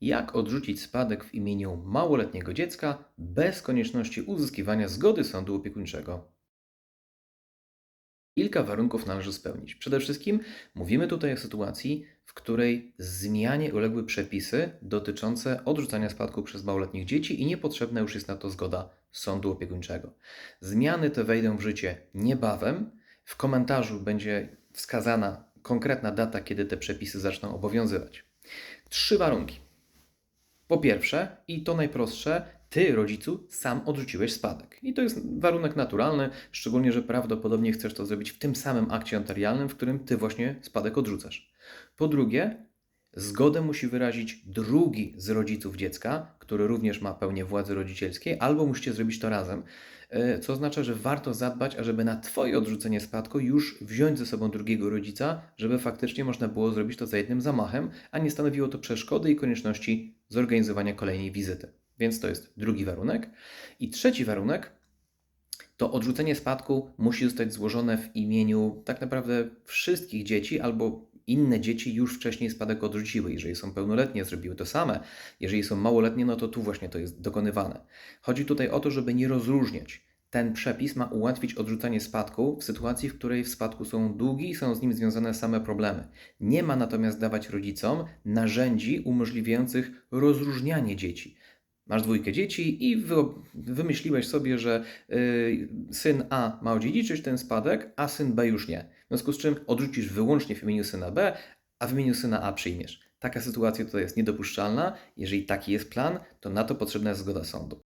Jak odrzucić spadek w imieniu małoletniego dziecka bez konieczności uzyskiwania zgody sądu opiekuńczego? Kilka warunków należy spełnić. Przede wszystkim mówimy tutaj o sytuacji, w której zmianie uległy przepisy dotyczące odrzucania spadku przez małoletnich dzieci i niepotrzebna już jest na to zgoda sądu opiekuńczego. Zmiany te wejdą w życie niebawem. W komentarzu będzie wskazana konkretna data, kiedy te przepisy zaczną obowiązywać. Trzy warunki. Po pierwsze, i to najprostsze, ty, rodzicu, sam odrzuciłeś spadek. I to jest warunek naturalny, szczególnie, że prawdopodobnie chcesz to zrobić w tym samym akcie notarialnym, w którym ty właśnie spadek odrzucasz. Po drugie, zgodę musi wyrazić drugi z rodziców dziecka, który również ma pełnię władzy rodzicielskiej, albo musicie zrobić to razem, e, co oznacza, że warto zadbać, ażeby na Twoje odrzucenie spadku już wziąć ze sobą drugiego rodzica, żeby faktycznie można było zrobić to za jednym zamachem, a nie stanowiło to przeszkody i konieczności zorganizowania kolejnej wizyty. Więc to jest drugi warunek. I trzeci warunek to odrzucenie spadku musi zostać złożone w imieniu tak naprawdę wszystkich dzieci albo inne dzieci już wcześniej spadek odrzuciły. Jeżeli są pełnoletnie, zrobiły to same. Jeżeli są małoletnie, no to tu właśnie to jest dokonywane. Chodzi tutaj o to, żeby nie rozróżniać. Ten przepis ma ułatwić odrzucanie spadku w sytuacji, w której w spadku są długi i są z nim związane same problemy. Nie ma natomiast dawać rodzicom narzędzi umożliwiających rozróżnianie dzieci. Masz dwójkę dzieci i wy, wymyśliłeś sobie, że y, syn A ma odziedziczyć ten spadek, a syn B już nie. W związku z czym odrzucisz wyłącznie w imieniu syna B, a w imieniu syna A przyjmiesz. Taka sytuacja tutaj jest niedopuszczalna. Jeżeli taki jest plan, to na to potrzebna jest zgoda sądu.